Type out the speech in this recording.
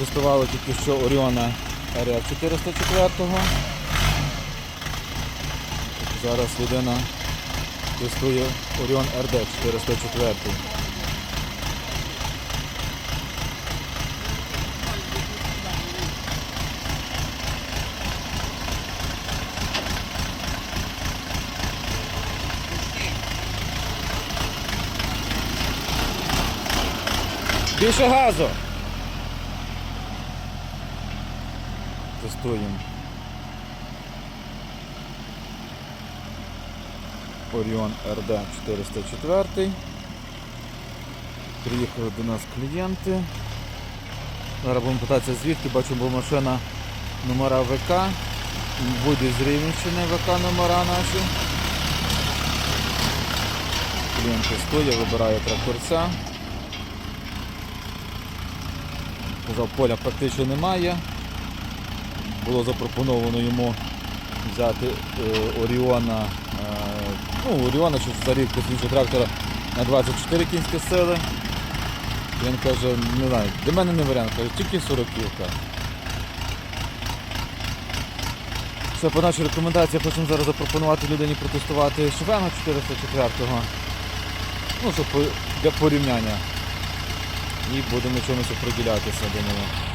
Протестували тільки що Оріона РФ 404. Зараз людина тестує Оріон РД 404. Більше газу. Тестуємо. Оріон РД 404. Приїхали до нас клієнти. Зараз будемо питатися звідки, бачимо, бо машина номера ВК. Буде з Рівненщини ВК номера наші. Клієнт тестує, вибирає тракторця. Казав, поля практично немає. Було запропоновано йому взяти е, Оріона, е, ну, Оріона, що рідкість іншого трактора на 24 кінські сили. Він каже, не знаю, для мене не варіант, каже, тільки 40 кілька. Все, по нашій рекомендації хочемо зараз запропонувати людині протестувати Шевена 404-го. Ну, щоб для порівняння. І будемо чомусь оприділятися, думаю.